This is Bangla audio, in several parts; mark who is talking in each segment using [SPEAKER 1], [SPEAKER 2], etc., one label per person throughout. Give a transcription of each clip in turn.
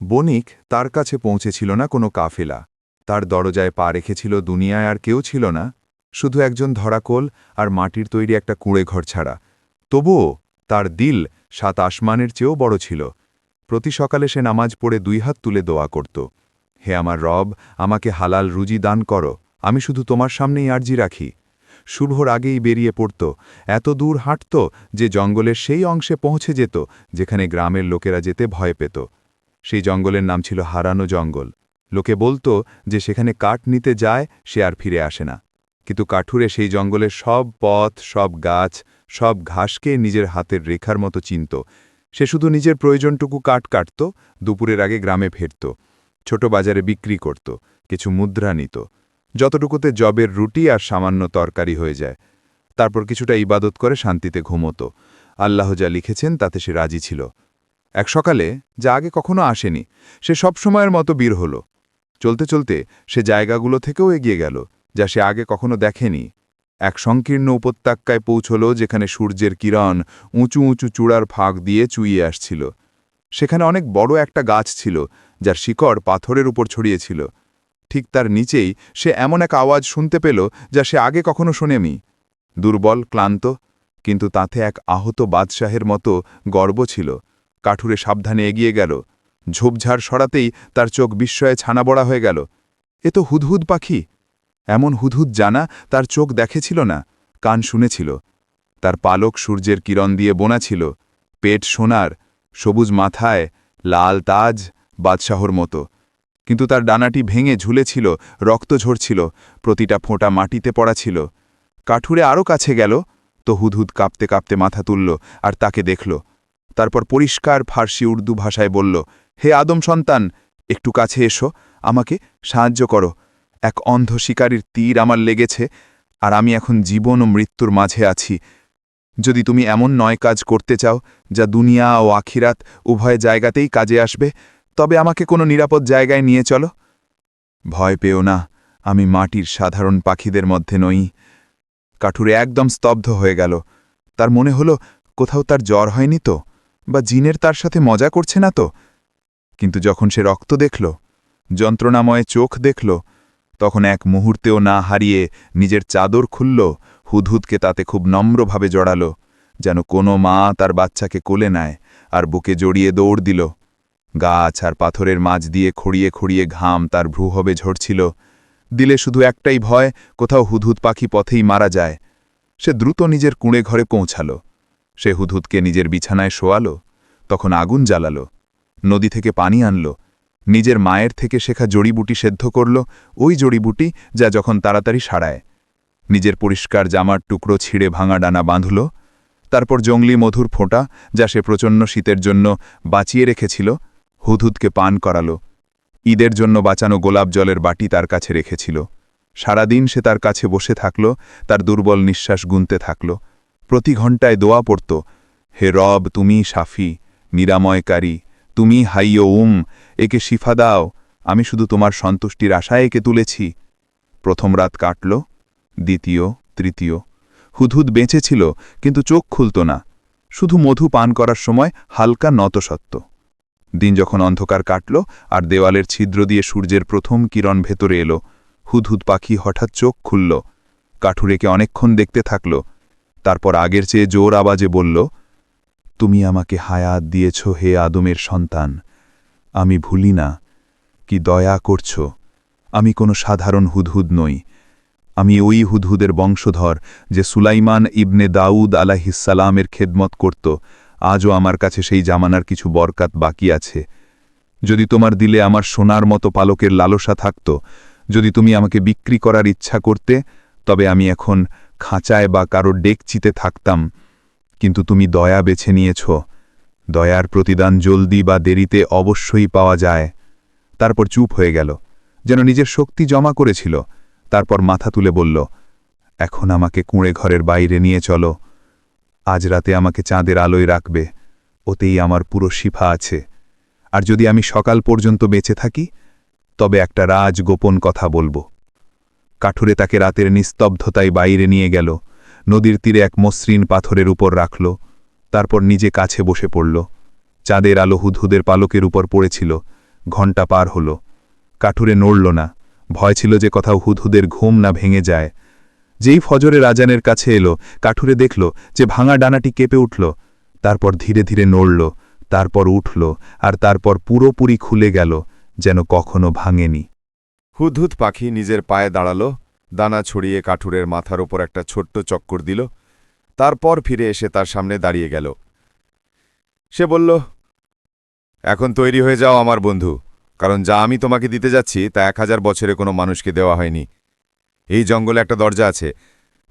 [SPEAKER 1] বণিক তার কাছে পৌঁছেছিল না কোনো কাফেলা। তার দরজায় পা রেখেছিল দুনিয়ায় আর কেউ ছিল না, শুধু একজন ধরাকোল আর মাটির তৈরি একটা কুঁড়ে ঘর ছাড়া। তবুও তার দিল সাত আসমানের চেয়েও বড় ছিল। প্রতি সকালে সে নামাজ পড়ে দুই হাত তুলে দোয়া করত। হে আমার রব, আমাকে হালাল রুজি দান করো, আমি শুধু তোমার সামনেই আর্জি রাখি। শুভর আগেই বেরিয়ে পড়ত, এত দূর হাঁটত যে জঙ্গলের সেই অংশে পৌঁছে যেত, যেখানে গ্রামের লোকেরা যেতে ভয় পেত। সেই জঙ্গলের নাম ছিল হারানো জঙ্গল। লোকে বলতো যে সেখানে কাঠ নিতে যায়, সে আর ফিরে আসে না। কিন্তু কাঠুরে সেই জঙ্গলের সব পথ, সব গাছ, সব ঘাসকে নিজের হাতের রেখার মতো চিনত। সে শুধু নিজের প্রয়োজনটুকু কাঠ কাটত, দুপুরের আগে গ্রামে ফেরত। ছোট বাজারে বিক্রি করত, কিছু মুদ্রা নিত। যতটুকুতে জবের রুটি আর সামান্য তরকারি হয়ে যায়। তারপর কিছুটা ইবাদত করে শান্তিতে ঘুমত। আল্লাহ যা লিখেছেন তাতে সে রাজি ছিল। এক সকালে যা আগে কখনো আসেনি, সে সব সময়ের মতো বীর হল। চলতে চলতে সে জায়গাগুলো থেকেও এগিয়ে গেল, যা সে আগে কখনো দেখেনি। এক সংকীর্ণ উপত্যকায় পৌঁছল, যেখানে সূর্যের কিরণ উঁচু উঁচু চূড়ার ফাঁক দিয়ে চুইয়ে আসছিল। সেখানে অনেক বড় একটা গাছ ছিল, যার শিকড় পাথরের উপর ছড়িয়েছিল। ঠিক তার নিচেই সে এমন এক আওয়াজ শুনতে পেল, যা সে আগে কখনো শোনেনি। দুর্বল, ক্লান্ত, কিন্তু তাতে এক আহত বাদশাহের মতো গর্ব ছিল। কাঠুরে সাবধানে এগিয়ে গেল। ঝোপঝাড় সরাতেই তার চোখ বিস্ময়ে ছানাবড়া হয়ে গেল। এ তো হুদহুদ পাখি। এমন হুদহুদ জানা তার চোখ দেখেছিল না, কান শুনেছিল। তার পালক সূর্যের কিরণ দিয়ে বোনা ছিল, পেট সোনার, সবুজ মাথায়, লাল তাজ, বাদশাহর মতো। কিন্তু তার ডানাটি ভেঙে ঝুলেছিল, রক্ত ঝরছিল, প্রতিটা ফোঁটা মাটিতে পড়া ছিল। কাঠুরে আরও কাছে গেল, তো হুদহুদ কাঁপতে কাঁপতে মাথা তুলল আর তাকে দেখল। তারপর পরিষ্কার ফার্সি উর্দু ভাষায় বলল, হে আদম সন্তান, একটু কাছে এসো, আমাকে সাহায্য করো। এক অন্ধ শিকারীর তীর আমার লেগেছে, আর আমি এখন জীবন ও মৃত্যুর মাঝে আছি। যদি তুমি এমন নয় কাজ করতে চাও, যা দুনিয়া ও আখিরাত উভয় জায়গাতেই কাজে আসবে, তবে আমাকে কোনো নিরাপদ জায়গায় নিয়ে চলো। ভয় পেও না, আমি মাটির সাধারণ পাখিদের মধ্যে নই। কাঠুরে একদম স্তব্ধ হয়ে গেল। তার মনে হলো, কোথাও তার জ্বর হয়নি তো? বা জিনের তার সাথে মজা করছে না তো? কিন্তু যখন সে রক্ত দেখল, যন্ত্রণাময় চোখ দেখল, তখন এক মুহূর্তেও না হারিয়ে নিজের চাদর খুলল, হুদহুদকে তাতে খুব নম্রভাবে জড়াল, যেন কোনো মা তার বাচ্চাকে কোলে নেয় আর বুকে জড়িয়ে দৌড় দিল। গাছ আর পাথরের মাঝ দিয়ে খড়িয়ে খড়িয়ে ঘাম তার ভ্রুহবে ঝরছিল। দিলে শুধু একটাই ভয়, কোথাও হুদহুদ পাখি পথেই মারা যায়। সে দ্রুত নিজের কুঁড়ে ঘরে পৌঁছাল। সে হুদহুদকে নিজের বিছানায় শোয়াল, তখন আগুন জ্বালাল, নদী থেকে পানি আনল, নিজের মায়ের থেকে শেখা জড়িবুটি সেদ্ধ করল, ওই জড়িবুটি যা যখন তাড়াতাড়ি সারায়। নিজের পরিষ্কার জামার টুকরো ছিঁড়ে ভাঙা ডানা বাঁধল, তারপর জঙ্গলি মধুর ফোঁটা যা সে প্রচণ্ড শীতের জন্য বাঁচিয়ে রেখেছিল, হুদহুদকে পান করাল, ঈদের জন্য বাঁচানো গোলাপ জলের বাটি তার কাছে রেখেছিল। সারাদিন সে তার কাছে বসে থাকল, তার দুর্বল নিঃশ্বাস গুনতে থাকল। প্রতি ঘণ্টায় দোয়া পড়ত, হে রব তুমি সাফি, নিরাময়কারী তুমি হাইয় উম, একে শিফা দাও, আমি শুধু তোমার সন্তুষ্টির আশায় একে তুলেছি। প্রথম রাত কাটল, দ্বিতীয়, তৃতীয়। হুদহুদ বেঁচেছিল কিন্তু চোখ খুলত না। শুধু মধু পান করার সময় হালকা নতসত্ত্ব। দিন যখন অন্ধকার কাটল, আর দেওয়ালের ছিদ্র দিয়ে সূর্যের প্রথম কিরণ ভেতরে এলো, হুদহুদ পাখি হঠাৎ চোখ খুলল, কাঠুরেকে অনেকক্ষণ দেখতে থাকল তারপর আগের চেয়ে জোর আওয়াজে বলল, তুমি আমাকে হায়াত দিয়েছ হে আদমের সন্তান। আমি ভুলি না কি দয়া করছ। আমি কোনো সাধারণ হুদহুদ নই। আমি ওই হুদহুদের বংশধর যে সুলাইমান ইবনে দাউদ আলাহিসালামের খেদমত করত। আজও আমার কাছে সেই জামানার কিছু বরকাত বাকি আছে। যদি তোমার দিলে আমার সোনার মতো পালকের লালসা থাকত, যদি তুমি আমাকে বিক্রি করার ইচ্ছা করতে, তবে আমি এখন খাঁচায় বা কারও ডেকচিতে থাকতাম। কিন্তু তুমি দয়া বেছে নিয়েছ। দয়ার প্রতিদান জলদি বা দেরিতে অবশ্যই পাওয়া যায়। তারপর চুপ হয়ে গেল। যেন নিজের শক্তি জমা করেছিল। তারপর মাথা তুলে বলল, এখন আমাকে কুঁড়ে ঘরের বাইরে নিয়ে চলো। আজ রাতে আমাকে চাঁদের আলোয় রাখবে। ওতেই আমার পুরো শিফা আছে। আর যদি আমি সকাল পর্যন্ত বেঁচে থাকি, তবে একটা রাজ গোপন কথা বলব। কাঠুরে তাকে রাতের নিস্তব্ধতায় বাইরে নিয়ে গেল, নদীর তীরে এক মসৃণ পাথরের উপর রাখল, তারপর নিজে কাছে বসে পড়ল। চাঁদের আলো হুদহুদের পালকের উপর পড়েছিল, ঘণ্টা পার হল। কাঠুরে নড়ল না, ভয় ছিল যে কোথাও হুদহুদের ঘুম না ভেঙে যায়। যেই ফজরে রাজানের কাছে এলো, কাঠুরে দেখল যে ভাঙা ডানাটি কেঁপে উঠল। তারপর ধীরে ধীরে নড়ল, তারপর উঠল, আর তারপর পুরোপুরি খুলে গেল, যেন কখনো ভাঙেনি।
[SPEAKER 2] হুদহুদ পাখি নিজের পায়ে দাঁড়াল, দানা ছড়িয়ে কাঠুরের মাথার ওপর একটা ছোট্ট চক্কর দিল, তারপর ফিরে এসে তার সামনে দাঁড়িয়ে গেল। সে বলল, এখন তৈরি হয়ে যাও আমার বন্ধু, কারণ যা আমি তোমাকে দিতে যাচ্ছি তা এক হাজার বছরে কোনো মানুষকে দেওয়া হয়নি। এই জঙ্গলে একটা দরজা আছে,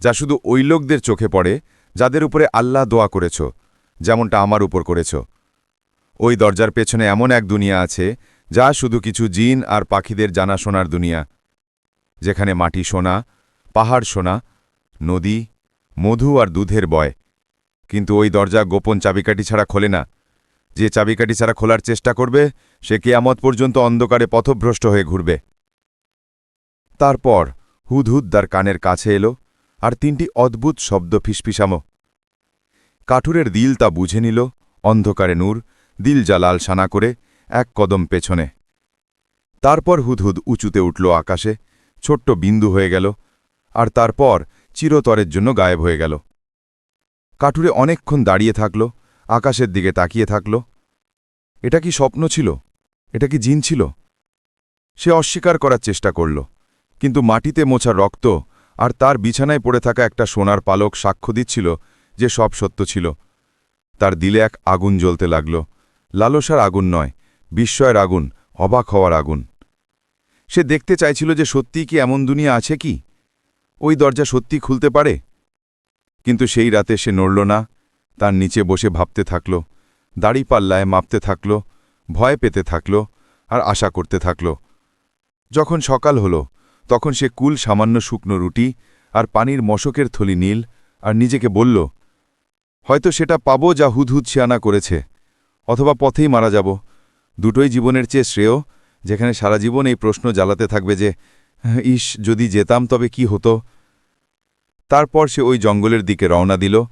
[SPEAKER 2] যা শুধু ওই লোকদের চোখে পড়ে, যাদের উপরে আল্লাহ দোয়া করেছ, যেমনটা আমার উপর করেছ। ওই দরজার পেছনে এমন এক দুনিয়া আছে যা শুধু কিছু জিন আর পাখিদের জানাশোনার দুনিয়া, যেখানে মাটি সোনা, পাহাড় সোনা, নদী, মধু আর দুধের বয়। কিন্তু ওই দরজা গোপন চাবিকাঠি ছাড়া খোলে না। যে চাবিকাঠি ছাড়া খোলার চেষ্টা করবে, সে কেয়ামত পর্যন্ত অন্ধকারে পথভ্রষ্ট হয়ে ঘুরবে। তারপর হুদহুদ তার কানের কাছে এলো আর তিনটি অদ্ভুত শব্দ ফিসফিসামো। কাঠুরের দিল তা বুঝে নিল, অন্ধকারে নূর, দিল জালাল সানা করে এক কদম পেছনে। তারপর হুদহুদ উঁচুতে উঠল আকাশে, ছোট্ট বিন্দু হয়ে গেল, আর তারপর চিরতরের জন্য গায়েব হয়ে গেল। কাঠুরে অনেকক্ষণ দাঁড়িয়ে থাকল, আকাশের দিকে তাকিয়ে থাকল। এটা কি স্বপ্ন ছিল? এটা কি জিন ছিল? সে অস্বীকার করার চেষ্টা করল, কিন্তু মাটিতে মোছা রক্ত আর তার বিছানায় পড়ে থাকা একটা সোনার পালক সাক্ষ্য দিচ্ছিল যে সব সত্য ছিল। তার দিলে এক আগুন জ্বলতে লাগল, লালসার আগুন নয় বিস্ময়ের আগুন, অবাক হওয়ার আগুন। সে দেখতে চাইছিল যে সত্যিই কি এমন দুনিয়া আছে কি? ওই দরজা সত্যি খুলতে পারে? কিন্তু সেই রাতে সে নড়ল না, তার নিচে বসে ভাবতে থাকল দাড়িপাল্লায় মাপতে থাকল, ভয় পেতে থাকল, আর আশা করতে থাকল। যখন সকাল হল, তখন সে কুল সামান্য শুকনো রুটি আর পানির মশকের থলি নীল আর নিজেকে বলল, হয়তো সেটা পাবো যা হুদহুদ ছিয়ানা করেছে, অথবা পথেই মারা যাব দুটোই জীবনের চেয়ে শ্রেয়, যেখানে সারা জীবন এই প্রশ্ন জ্বালাতে থাকবে যে, ইস, যদি যেতাম তবে কি হতো? তারপর সে ওই জঙ্গলের দিকে রওনা দিল,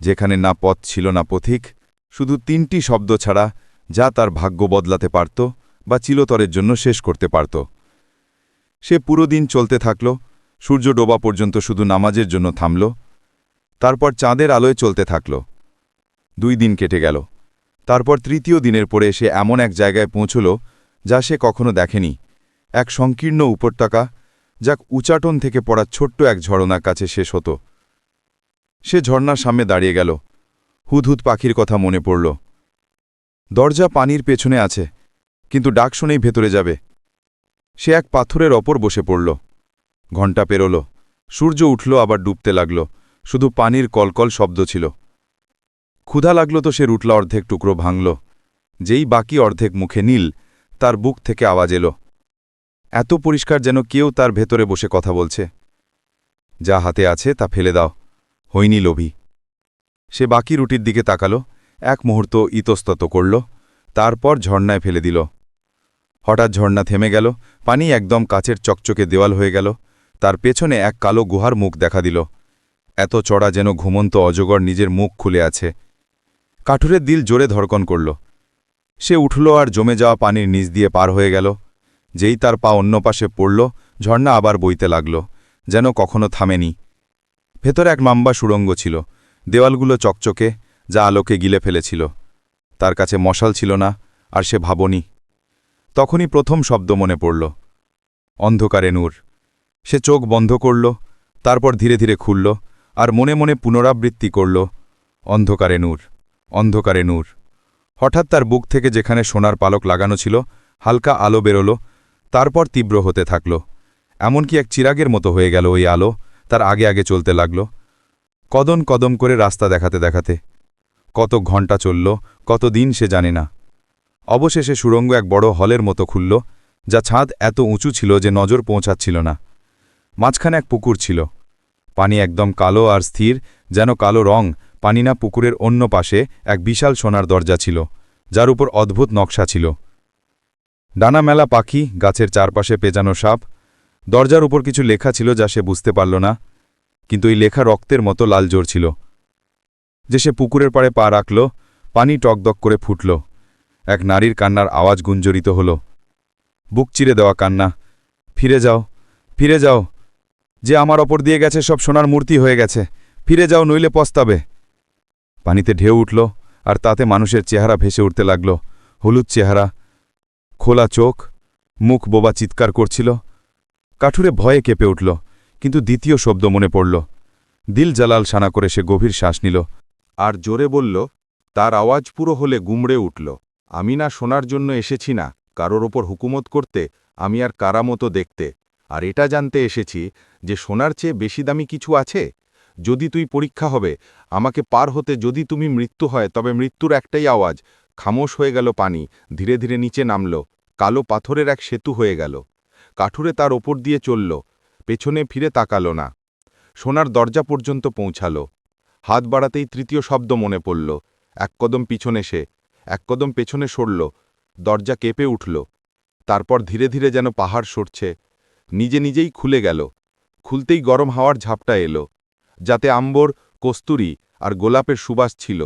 [SPEAKER 2] যেখানে না পথ ছিল না পথিক, শুধু তিনটি শব্দ ছাড়া যা তার ভাগ্য বদলাতে পারত বা চিলতরের জন্য শেষ করতে পারত। সে পুরো দিন চলতে থাকল, সূর্য ডোবা পর্যন্ত শুধু নামাজের জন্য থামল, তারপর চাঁদের আলোয় চলতে থাকল। দুই দিন কেটে গেল। তারপর তৃতীয় দিনের পরে সে এমন এক জায়গায় পৌঁছল যা সে কখনো দেখেনি। এক সংকীর্ণ উপত্যকা, যাক উচাটন থেকে পড়া ছোট্ট এক ঝরনার কাছে শেষ হতো। সে ঝর্ণার সামনে দাঁড়িয়ে গেল। হুদহুদ পাখির কথা মনে পড়ল। দরজা পানির পেছনে আছে, কিন্তু ডাক শুনেই ভেতরে যাবে। সে এক পাথরের ওপর বসে পড়ল। ঘণ্টা পেরোল। সূর্য উঠল, আবার ডুবতে লাগল। শুধু পানির কলকল শব্দ ছিল। ক্ষুধা লাগল তো সে রুটলা অর্ধেক টুকরো ভাঙল। যেই বাকি অর্ধেক মুখে নীল, তার বুক থেকে আওয়াজ এলো। এত পরিষ্কার যেন কেউ তার ভেতরে বসে কথা বলছে। যা হাতে আছে তা ফেলে দাও, হইনি লোভী। সে বাকি রুটির দিকে তাকালো, এক মুহূর্ত ইতস্তত করল, তারপর ঝর্ণায় ফেলে দিল। হঠাৎ ঝর্ণা থেমে গেল, পানি একদম কাচের চকচকে দেওয়াল হয়ে গেল, তার পেছনে এক কালো গুহার মুখ দেখা দিল। এত চড়া যেন ঘুমন্ত অজগর নিজের মুখ খুলে আছে। কাঠুরের দিল জোরে ধরকন করল। সে উঠল আর জমে যাওয়া পানির নিচ দিয়ে পার হয়ে গেল। যেই তার পা অন্য পাশে পড়ল, ঝর্ণা আবার বইতে লাগল, যেন কখনো থামেনি। ভেতরে এক মাম্বা সুড়ঙ্গ ছিল, দেওয়ালগুলো চকচকে, যা আলোকে গিলে ফেলেছিল। তার কাছে মশাল ছিল না, আর সে ভাবনি। তখনই প্রথম শব্দ মনে পড়ল, অন্ধকারে নূর। সে চোখ বন্ধ করল, তারপর ধীরে ধীরে খুলল, আর মনে মনে পুনরাবৃত্তি করল, অন্ধকারে নূর। অন্ধকারে নূর। হঠাৎ তার বুক থেকে যেখানে সোনার পালক লাগানো ছিল, হালকা আলো বেরোল, তারপর তীব্র হতে থাকল। এমনকি এক চিরাগের মতো হয়ে গেল ওই আলো, তার আগে আগে চলতে লাগল। কদন কদম করে রাস্তা দেখাতে দেখাতে। কত ঘণ্টা চলল, কত দিন সে জানে না। অবশেষে সুড়ঙ্গ এক বড় হলের মতো খুলল, যা ছাদ এত উঁচু ছিল যে নজর পৌঁছাচ্ছিল না। মাঝখানে এক পুকুর ছিল। পানি একদম কালো আর স্থির, যেন কালো রং পানি না পুকুরের অন্য পাশে এক বিশাল সোনার দরজা ছিল, যার উপর অদ্ভুত নকশা ছিল। ডানা মেলা পাখি, গাছের চারপাশে পেজানো সাপ, দরজার উপর কিছু লেখা ছিল যা সে বুঝতে পারল না, কিন্তু এই লেখা রক্তের মতো লাল জোর ছিল। যে সে পুকুরের পাড়ে পা রাখল, পানি টকদক করে ফুটল, এক নারীর কান্নার আওয়াজ গুঞ্জরিত হল।
[SPEAKER 3] বুক চিরে দেওয়া কান্না, ফিরে যাও ফিরে যাও, যে আমার ওপর দিয়ে গেছে সব সোনার মূর্তি হয়ে গেছে, ফিরে যাও নইলে পস্তাবে। পানিতে ঢেউ উঠল, আর তাতে মানুষের চেহারা ভেসে উঠতে লাগল। হলুদ চেহারা, খোলা চোখ, মুখ বোবা চিৎকার করছিল। কাঠুরে ভয়ে কেঁপে উঠল, কিন্তু দ্বিতীয় শব্দ মনে পড়ল। দিল জালাল সানা করে সে গভীর শ্বাস নিল,
[SPEAKER 2] আর জোরে বলল, তার আওয়াজ পুরো হলে গুমড়ে উঠল। আমি না শোনার জন্য এসেছি না, কারোর ওপর হুকুমত করতে, আমি আর কারা মতো দেখতে। আর এটা জানতে এসেছি যে সোনার চেয়ে বেশি দামি কিছু আছে? যদি তুই পরীক্ষা হবে, আমাকে পার হতে যদি তুমি মৃত্যু হয়, তবে মৃত্যুর একটাই আওয়াজ, খামোশ হয়ে গেল পানি, ধীরে ধীরে নিচে নামল, কালো পাথরের এক সেতু হয়ে গেল। কাঠুরে তার ওপর দিয়ে চলল, পেছনে ফিরে তাকাল না। সোনার দরজা পর্যন্ত পৌঁছালো। হাত বাড়াতেই তৃতীয় শব্দ মনে পড়ল, এক কদম পিছনে সে, এক কদম পেছনে সরল, দরজা কেঁপে উঠল। তারপর ধীরে ধীরে যেন পাহাড় সরছে, নিজে নিজেই খুলে গেল। খুলতেই গরম হাওয়ার ঝাপটা এলো। যাতে আম্বর, কস্তুরি আর গোলাপের সুবাস ছিল।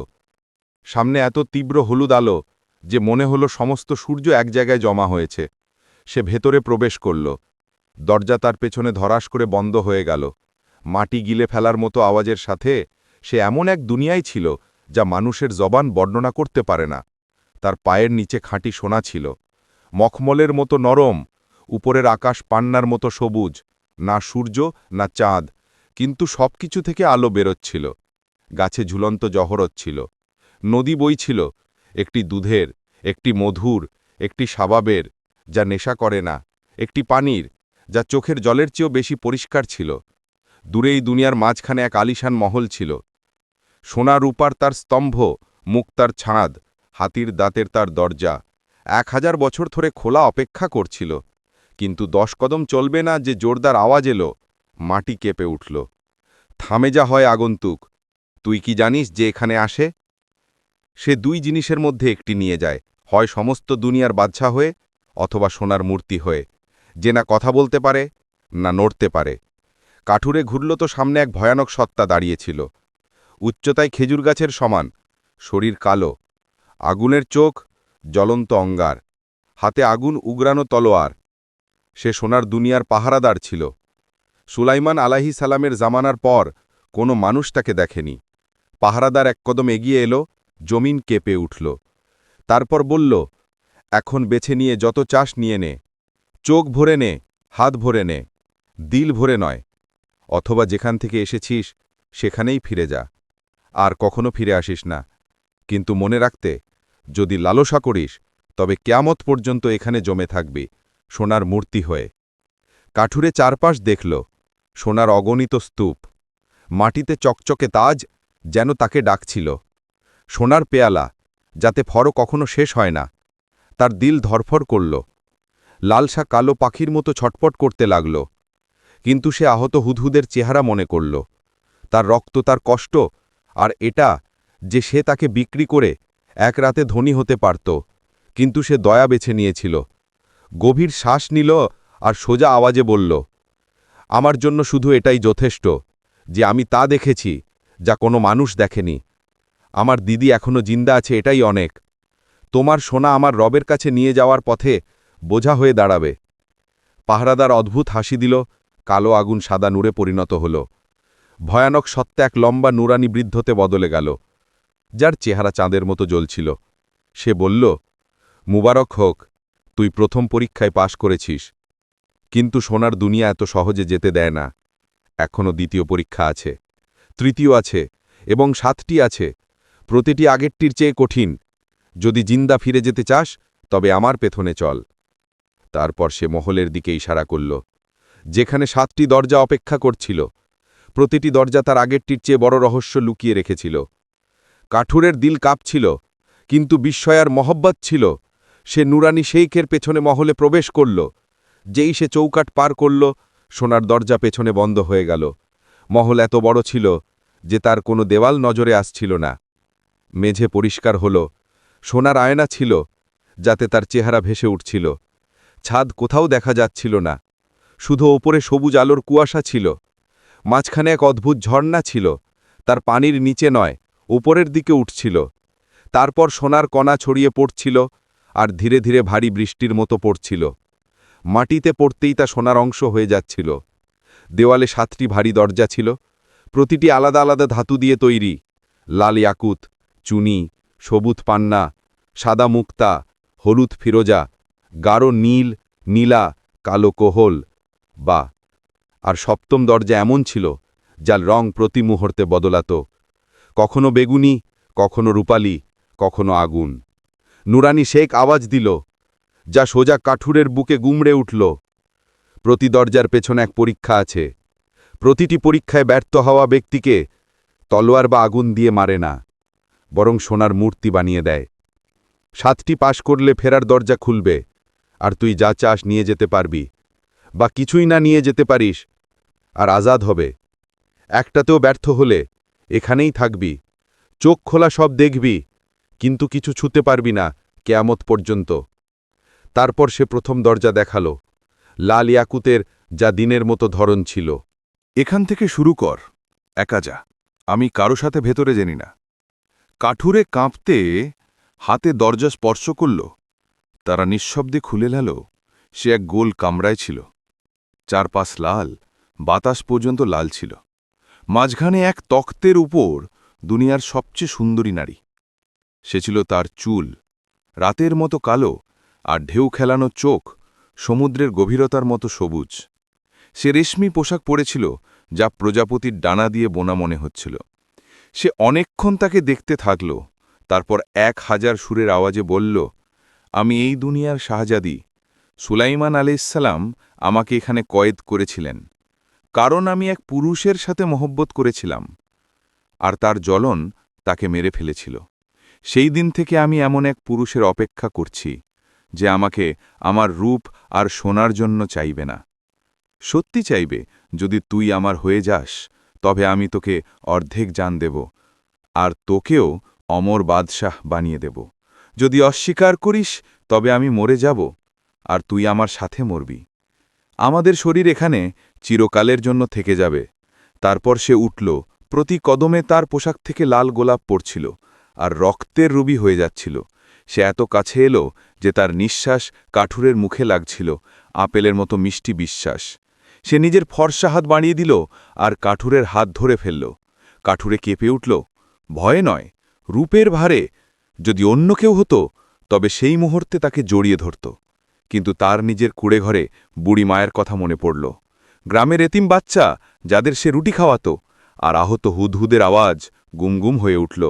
[SPEAKER 2] সামনে এত তীব্র হলুদ আলো যে মনে হলো সমস্ত সূর্য এক জায়গায় জমা হয়েছে। সে ভেতরে প্রবেশ করল। দরজা তার পেছনে ধরাস করে বন্ধ হয়ে গেল। মাটি গিলে ফেলার মতো আওয়াজের সাথে সে এমন এক দুনিয়াই ছিল যা মানুষের জবান বর্ণনা করতে পারে না। তার পায়ের নিচে খাঁটি সোনা ছিল। মখমলের মতো নরম, উপরের আকাশ পান্নার মতো সবুজ, না সূর্য, না চাঁদ। কিন্তু সবকিছু থেকে আলো বেরোচ্ছিল। গাছে ঝুলন্ত জহরত ছিল নদী বইছিল, একটি দুধের, একটি মধুর, একটি সাবাবের যা নেশা করে না, একটি পানির, যা চোখের জলের চেয়েও বেশি পরিষ্কার ছিল। দূরেই দুনিয়ার মাঝখানে এক আলিশান মহল ছিল। সোনা রূপার তার স্তম্ভ, মুখ তার ছাঁদ, হাতির দাঁতের তার দরজা। এক হাজার বছর ধরে খোলা অপেক্ষা করছিল। কিন্তু দশ কদম চলবে না যে জোরদার আওয়াজ এলো মাটি কেঁপে উঠল। থামে যা হয় আগন্তুক, তুই কি জানিস যে এখানে আসে? সে দুই জিনিসের মধ্যে একটি নিয়ে যায়, হয় সমস্ত দুনিয়ার বাদশা হয়ে অথবা সোনার মূর্তি হয়ে, যে না কথা বলতে পারে, না নড়তে পারে। কাঠুরে ঘুরল তো সামনে এক ভয়ানক সত্তা দাঁড়িয়েছিল। উচ্চতায় খেজুর গাছের সমান, শরীর কালো, আগুনের চোখ জ্বলন্ত অঙ্গার, হাতে আগুন, উগরানো তলোয়ার। সে সোনার দুনিয়ার পাহারাদার ছিল। সুলাইমান আলাহি সালামের জামানার পর কোনো মানুষ তাকে দেখেনি। পাহারাদার এক কদম এগিয়ে এলো, জমিন কেঁপে উঠল। তারপর বলল, এখন বেছে নিয়ে যত চাষ নিয়ে নে। চোখ ভরে নে, হাত ভরে নে, দিল ভরে নয়। অথবা যেখান থেকে এসেছিস, সেখানেই ফিরে যা। আর কখনো ফিরে আসিস না। কিন্তু মনে রাখতে, যদি লালসা করিস, তবে কেয়ামত পর্যন্ত এখানে জমে থাকবি, সোনার মূর্তি হয়ে। কাঠুরে চারপাশ দেখল। সোনার অগণিত স্তূপ। মাটিতে চকচকে তাজ যেন তাকে ডাকছিল। সোনার পেয়ালা, যাতে ফর কখনো শেষ হয় না, তার দিল ধরফর করল। লালসা কালো পাখির মতো ছটপট করতে লাগল। কিন্তু সে আহত হুদহুদের চেহারা মনে করল। তার রক্ত, তার কষ্ট, আর এটা যে সে তাকে বিক্রি করে এক রাতে ধনী হতে পারত, কিন্তু সে দয়া বেছে নিয়েছিল। গভীর শ্বাস নিল আর সোজা আওয়াজে বলল আমার জন্য শুধু এটাই যথেষ্ট যে আমি তা দেখেছি, যা কোনো মানুষ দেখেনি। আমার দিদি এখনও জিন্দা আছে, এটাই অনেক। তোমার সোনা আমার রবের কাছে নিয়ে যাওয়ার পথে বোঝা হয়ে দাঁড়াবে। পাহারাদার অদ্ভুত হাসি দিল, কালো আগুন সাদা নূরে পরিণত হল। ভয়ানক সত্ত্বে এক লম্বা নুরানি বৃদ্ধতে বদলে গেল, যার চেহারা চাঁদের মতো জ্বলছিল। সে বলল, মুবারক হোক, তুই প্রথম পরীক্ষায় পাশ করেছিস। কিন্তু সোনার দুনিয়া এত সহজে যেতে দেয় না। এখনও দ্বিতীয় পরীক্ষা আছে, তৃতীয় আছে এবং সাতটি আছে। প্রতিটি আগেরটির চেয়ে কঠিন। যদি জিন্দা ফিরে যেতে চাস, তবে আমার পেছনে চল। তারপর সে মহলের দিকে ইশারা করল, যেখানে সাতটি দরজা অপেক্ষা করছিল। প্রতিটি দরজা তার আগেরটির চেয়ে বড় রহস্য লুকিয়ে রেখেছিল। কাঠুরের দিল কাঁপছিল, কিন্তু বিস্ময়ার মহব্বত ছিল। সে নুরানি শেইখের পেছনে মহলে প্রবেশ করল। যেই সে চৌকাট পার করল, সোনার দরজা পেছনে বন্ধ হয়ে গেল। মহল এত বড় ছিল যে তার কোনো দেওয়াল নজরে আসছিল না। মেঝে পরিষ্কার হল, সোনার আয়না ছিল যাতে তার চেহারা ভেসে উঠছিল। ছাদ কোথাও দেখা যাচ্ছিল না, শুধু ওপরে সবুজ আলোর কুয়াশা ছিল। মাঝখানে এক অদ্ভুত ঝর্ণা ছিল, তার পানির নিচে নয়, উপরের দিকে উঠছিল। তারপর সোনার কণা ছড়িয়ে পড়ছিল আর ধীরে ধীরে ভারী বৃষ্টির মতো পড়ছিল।
[SPEAKER 4] মাটিতে পড়তেই তা সোনার অংশ হয়ে যাচ্ছিল। দেওয়ালে সাতটি ভারী দরজা ছিল, প্রতিটি আলাদা আলাদা ধাতু দিয়ে তৈরি। লাল ইয়াকুত, চুনি সবুজ পান্না, সাদা মুক্তা, হলুদ ফিরোজা, গাঢ় নীল, নীলা, কালো কোহল। বা আর সপ্তম দরজা এমন ছিল, যার রং প্রতি মুহূর্তে বদলাত। কখনো বেগুনি, কখনো রূপালি, কখনো আগুন। নুরানি শেখ আওয়াজ দিল যা সোজা কাঠুরের বুকে গুমড়ে উঠল। প্রতি দরজার পেছনে এক পরীক্ষা আছে। প্রতিটি পরীক্ষায় ব্যর্থ হওয়া ব্যক্তিকে তলোয়ার বা আগুন দিয়ে মারে না, বরং সোনার মূর্তি বানিয়ে দেয়। সাতটি পাশ করলে ফেরার দরজা খুলবে, আর তুই যা চাস নিয়ে যেতে পারবি, বা কিছুই না নিয়ে যেতে পারিস, আর আজাদ হবে। একটাতেও ব্যর্থ হলে এখানেই থাকবি, চোখ খোলা সব দেখবি, কিন্তু কিছু ছুতে পারবি না, কেয়ামত পর্যন্ত। তারপর সে প্রথম দরজা দেখাল, লাল ইয়াকুতের যা দিনের মতো ধরন ছিল।
[SPEAKER 2] এখান থেকে শুরু কর, একা যা, আমি কারও সাথে ভেতরে জানি না। কাঠুরে কাঁপতে হাতে দরজা স্পর্শ করল, তারা নিঃশব্দে খুলে লাল সে এক গোল কামরায় ছিল। চারপাশ লাল, বাতাস পর্যন্ত লাল ছিল। মাঝখানে এক তক্তের উপর দুনিয়ার সবচেয়ে সুন্দরী নারী। সে ছিল তার চুল, রাতের মতো কালো আর ঢেউ খেলানো চোখ সমুদ্রের গভীরতার মতো সবুজ। সে রেশমি পোশাক পরেছিল, যা প্রজাপতির ডানা দিয়ে বোনা মনে হচ্ছিল। সে অনেকক্ষণ তাকে দেখতে থাকল, তারপর এক হাজার সুরের আওয়াজে বলল, আমি এই দুনিয়ার শাহজাদি। সুলাইমান আলাইসাল্লাম আমাকে এখানে কয়েদ করেছিলেন। কারণ আমি এক পুরুষের সাথে মহব্বত করেছিলাম, আর তার জ্বলন তাকে মেরে ফেলেছিল। সেই দিন থেকে আমি এমন এক পুরুষের অপেক্ষা করছি। যে আমাকে আমার রূপ আর সোনার জন্য চাইবে না। সত্যি চাইবে, যদি তুই আমার হয়ে যাস, তবে আমি তোকে অর্ধেক জান দেব, আর তোকেও অমর বাদশাহ বানিয়ে দেব। যদি অস্বীকার করিস, তবে আমি মরে যাব, আর তুই আমার সাথে মরবি। আমাদের শরীর এখানে চিরকালের জন্য থেকে যাবে। তারপর সে উঠল, প্রতি কদমে তার পোশাক থেকে লাল গোলাপ পড়ছিল, আর রক্তের রুবি হয়ে যাচ্ছিল। সে এত কাছে এলো যে তার নিঃশ্বাস কাঠুরের মুখে লাগছিল, আপেলের মতো মিষ্টি বিশ্বাস। সে নিজের ফর্সা হাত বাড়িয়ে দিল আর কাঠুরের হাত ধরে ফেলল। কাঠুরে কেঁপে উঠল, ভয়ে নয়, রূপের ভারে। যদি অন্য কেউ হতো, তবে সেই মুহূর্তে তাকে জড়িয়ে ধরত। কিন্তু তার নিজের কুড়ে ঘরে বুড়ি মায়ের কথা মনে পড়ল। গ্রামের এতিম বাচ্চা, যাদের সে রুটি খাওয়াতো, আর আহত হুদহুদের আওয়াজ গুমগুম হয়ে উঠল।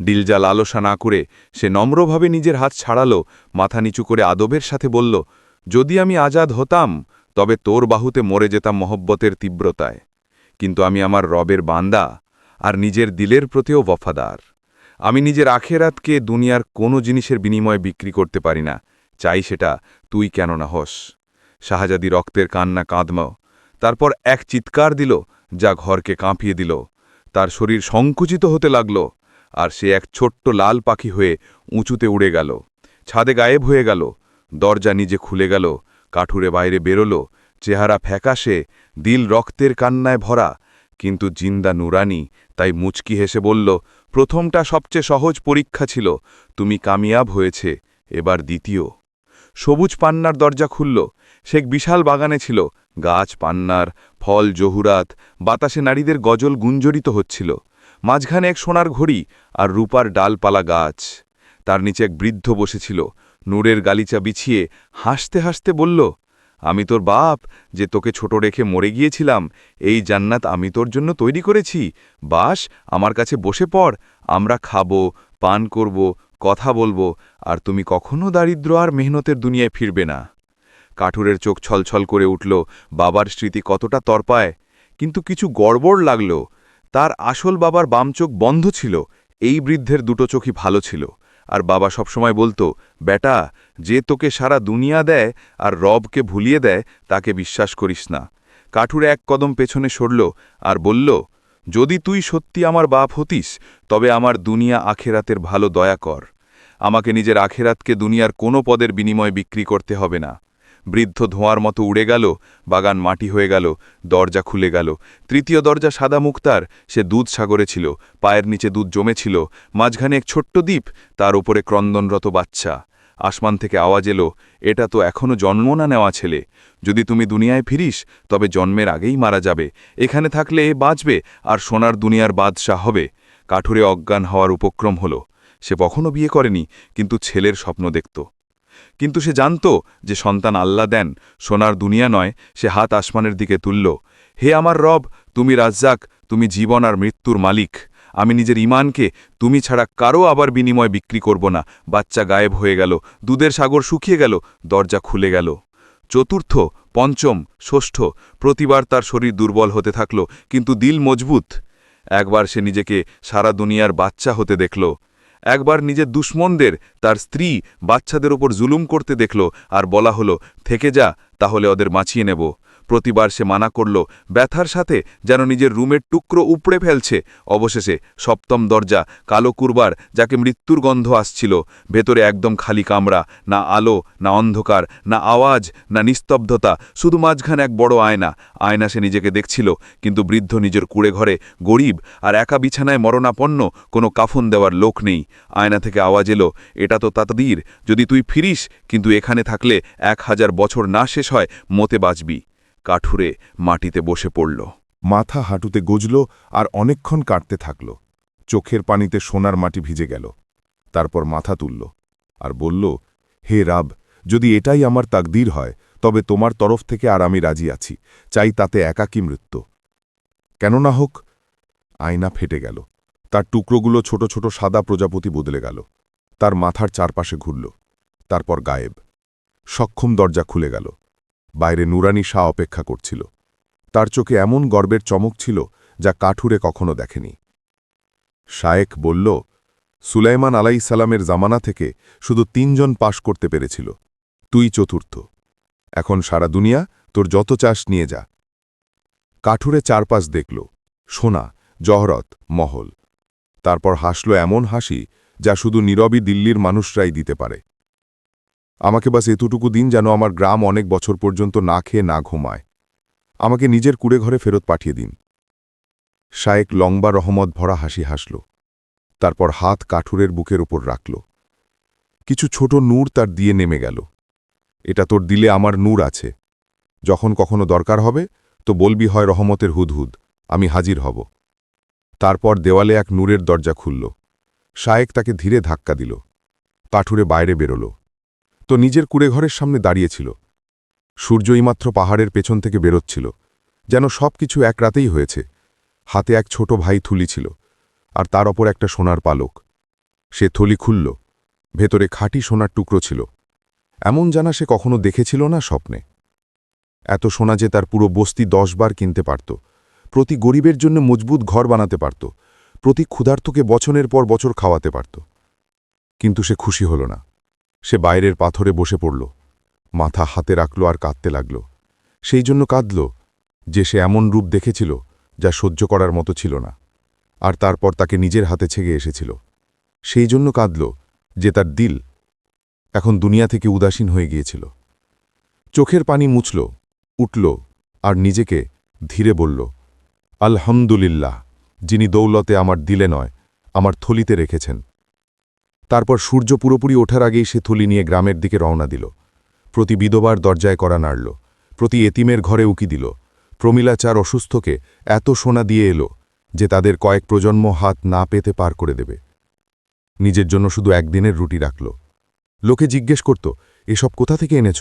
[SPEAKER 2] ডিলজা লালসা না করে সে নম্রভাবে নিজের হাত ছাড়ালো, মাথা নিচু করে আদবের সাথে বলল, যদি আমি আজাদ হতাম, তবে তোর বাহুতে মরে যেতাম মহব্বতের তীব্রতায়। কিন্তু আমি আমার রবের বান্দা আর নিজের দিলের প্রতিও বফাদার আমি নিজের আখেরাতকে দুনিয়ার কোনো জিনিসের বিনিময়ে বিক্রি করতে পারি না। চাই সেটা তুই কেন না হস শাহজাদি রক্তের কান্না কাঁদম তারপর এক চিৎকার দিল, যা ঘরকে কাঁপিয়ে দিল। তার শরীর সংকুচিত হতে লাগল। আর সে এক ছোট্ট লাল পাখি হয়ে উঁচুতে উড়ে গেল। ছাদে গায়েব হয়ে গেল। দরজা নিজে খুলে গেল। কাঠুরে বাইরে বেরোলো। চেহারা ফ্যাকাশে, দিল রক্তের কান্নায় ভরা। কিন্তু জিন্দা নুরানি তাই মুচকি হেসে বলল, প্রথমটা সবচেয়ে সহজ পরীক্ষা ছিল। তুমি কামিয়াব হয়েছে। এবার দ্বিতীয়। সবুজ পান্নার দরজা খুলল। সে এক বিশাল বাগানে ছিল। গাছ, পান্নার, ফল, জহুরাত, বাতাসে নারীদের গজল গুঞ্জরিত হচ্ছিল। মাঝখানে এক সোনার ঘড়ি আর রূপার ডালপালা গাছ। তার নিচে এক বৃদ্ধ বসেছিল। নূরের গালিচা বিছিয়ে হাসতে হাসতে বলল, আমি তোর বাপ, যে তোকে ছোট রেখে মরে গিয়েছিলাম, এই জান্নাত আমি তোর জন্য তৈরি করেছি। বাস, আমার কাছে বসে পড়। আমরা খাব, পান করব, কথা বলব, আর তুমি কখনো দারিদ্র আর মেহনতের দুনিয়ায় ফিরবে না। কাঠুরের চোখ ছলছল করে উঠল, বাবার স্মৃতি কতটা তরপায় কিন্তু কিছু গড়বড় লাগল। তার আসল বাবার বাম চোখ বন্ধ ছিল, এই বৃদ্ধের দুটো চোখই ভালো ছিল। আর বাবা সবসময় বলতো, বেটা, যে তোকে সারা দুনিয়া দেয় আর রবকে ভুলিয়ে দেয়, তাকে বিশ্বাস করিস না। কাঠুরে এক কদম পেছনে সরল আর বলল, যদি তুই সত্যি আমার বাপ হতিস, তবে আমার দুনিয়া আখেরাতের ভালো দয়া কর। আমাকে নিজের আখেরাতকে দুনিয়ার কোনো পদের বিনিময়ে বিক্রি করতে হবে না। বৃদ্ধ ধোঁয়ার মতো উড়ে গেল, বাগান মাটি হয়ে গেল, দরজা খুলে গেল। তৃতীয় দরজা সাদা মুক্তার সে দুধ সাগরে ছিল, পায়ের নিচে দুধ জমেছিল, মাঝখানে এক ছোট্ট দ্বীপ, তার ওপরে ক্রন্দনরত বাচ্চা।
[SPEAKER 5] আসমান থেকে আওয়াজ এলো, এটা তো এখনও জন্ম না নেওয়া ছেলে। যদি তুমি দুনিয়ায় ফিরিস, তবে জন্মের আগেই মারা যাবে। এখানে থাকলে এ বাঁচবে, আর সোনার দুনিয়ার বাদশাহ হবে। কাঠুরে অজ্ঞান হওয়ার উপক্রম হলো। সে কখনো বিয়ে করেনি, কিন্তু ছেলের স্বপ্ন দেখত। কিন্তু সে জানত যে সন্তান আল্লাহ দেন, সোনার দুনিয়া নয়, সে হাত আসমানের দিকে তুলল। হে আমার রব, তুমি রাজ্জাক, তুমি জীবন আর মৃত্যুর মালিক। আমি নিজের ইমানকে তুমি ছাড়া কারও আবার বিনিময় বিক্রি করব না। বাচ্চা গায়েব হয়ে গেল, দুধের সাগর শুকিয়ে গেল, দরজা খুলে গেল। চতুর্থ, পঞ্চম, ষষ্ঠ, প্রতিবার তার শরীর দুর্বল হতে থাকল, কিন্তু দিল মজবুত। একবার সে নিজেকে সারা দুনিয়ার বাচ্চা হতে দেখল। একবার নিজের দুশ্মনদের, তার স্ত্রী, বাচ্চাদের ওপর জুলুম করতে দেখল আর বলা হলো, থেকে যা, তাহলে ওদের বাঁচিয়ে নেব। প্রতিবার সে মানা করল, ব্যথার সাথে যেন নিজের রুমের টুকরো উপড়ে ফেলছে। অবশেষে সপ্তম দরজা, কালো কুরবার যাকে মৃত্যুর গন্ধ আসছিল, ভেতরে একদম খালি কামরা, না আলো, না অন্ধকার, না আওয়াজ, না নিস্তব্ধতা, শুধু মাঝখানে এক বড় আয়না। আয়না সে নিজেকে দেখছিল, কিন্তু বৃদ্ধ নিজের কুড়ে ঘরে, গরিব আর একা বিছানায় মরণাপন্ন, কোনো কাফন দেওয়ার লোক নেই। আয়না থেকে আওয়াজ এলো, এটা তো তাতাদির যদি তুই ফিরিস, কিন্তু এখানে থাকলে এক হাজার বছর না শেষ হয়, মতে বাঁচবি। কাঠুরে মাটিতে বসে পড়ল।
[SPEAKER 2] মাথা হাঁটুতে গজল আর অনেকক্ষণ কাটতে থাকল। চোখের পানিতে সোনার মাটি ভিজে গেল। তারপর মাথা তুলল আর বলল, হে রাব, যদি এটাই আমার তাকদীর হয়, তবে তোমার তরফ থেকে আর আমি রাজি আছি। চাই তাতে একাকী মৃত্যু। কেন না হোক? আয়না ফেটে গেল। তার টুকরোগুলো ছোট ছোট সাদা প্রজাপতি বদলে গেল। তার মাথার চারপাশে ঘুরল। তারপর গায়েব। সক্ষম দরজা খুলে গেল। বাইরে নুরানি শাহ অপেক্ষা করছিল। তার চোখে এমন গর্বের চমক ছিল যা কাঠুরে কখনো দেখেনি। শায়েক বলল, সুলাইমান আলাইসালামের জামানা থেকে শুধু তিনজন পাশ করতে পেরেছিল। তুই চতুর্থ। এখন সারা দুনিয়া তোর যত চাষ নিয়ে যা। কাঠুরে চারপাশ দেখল, সোনা, জহরত, মহল। তারপর হাসল এমন হাসি যা শুধু নীরবই দিল্লির মানুষরাই দিতে পারে। আমাকে বাস এতটুকু দিন যেন আমার গ্রাম অনেক বছর পর্যন্ত না খেয়ে না ঘুমায়। আমাকে নিজের কুড়ে ঘরে ফেরত পাঠিয়ে দিন। শায়েক লংবা রহমত ভরা হাসি হাসল, তারপর হাত কাঠুরের বুকের উপর রাখল। কিছু ছোট নূর তার দিয়ে নেমে গেল। এটা তোর দিলে আমার নূর আছে। যখন কখনো দরকার হবে, তো বলবি হয় রহমতের হুদহুদ আমি হাজির হব। তারপর দেওয়ালে এক নূরের দরজা খুলল। শায়েক তাকে ধীরে ধাক্কা দিল। কাঠুরে বাইরে বেরোল। তো নিজের কুড়েঘরের সামনে দাঁড়িয়েছিল। সূর্য এইমাত্র পাহাড়ের পেছন থেকে বেরোচ্ছিল, যেন সব কিছু এক রাতেই হয়েছে। হাতে এক ছোট ভাই থুলি ছিল, আর তার ওপর একটা সোনার পালক। সে থলি খুলল, ভেতরে খাঁটি সোনার টুকরো ছিল। এমন জানা সে কখনো দেখেছিল না স্বপ্নে। এত সোনা যে তার পুরো বস্তি দশবার কিনতে পারত, প্রতি গরিবের জন্য মজবুত ঘর বানাতে পারত, প্রতি ক্ষুধার্তকে বছরের পর বছর খাওয়াতে পারত। কিন্তু সে খুশি হল না। সে বাইরের পাথরে বসে পড়ল। মাথা হাতে রাখল আর কাঁদতে লাগল। সেই জন্য কাঁদল যে সে এমন রূপ দেখেছিল যা সহ্য করার মতো ছিল না, আর তারপর তাকে নিজের হাতে ছেগে এসেছিল। সেই জন্য কাঁদল যে তার দিল এখন দুনিয়া থেকে উদাসীন হয়ে গিয়েছিল। চোখের পানি মুছল, উঠল আর নিজেকে ধীরে বলল, আলহামদুলিল্লাহ, যিনি দৌলতে আমার দিলে নয়, আমার থলিতে রেখেছেন। তারপর সূর্য পুরোপুরি ওঠার আগেই সে থলি নিয়ে গ্রামের দিকে রওনা দিল। প্রতি বিধবার দরজায় করা নাড়ল, প্রতি এতিমের ঘরে উকি দিল। প্রমিলাচার অসুস্থকে এত সোনা দিয়ে এলো যে তাদের কয়েক প্রজন্ম হাত না পেতে পার করে দেবে। নিজের জন্য শুধু একদিনের রুটি রাখল। লোকে জিজ্ঞেস করত, এসব কোথা থেকে এনেছ?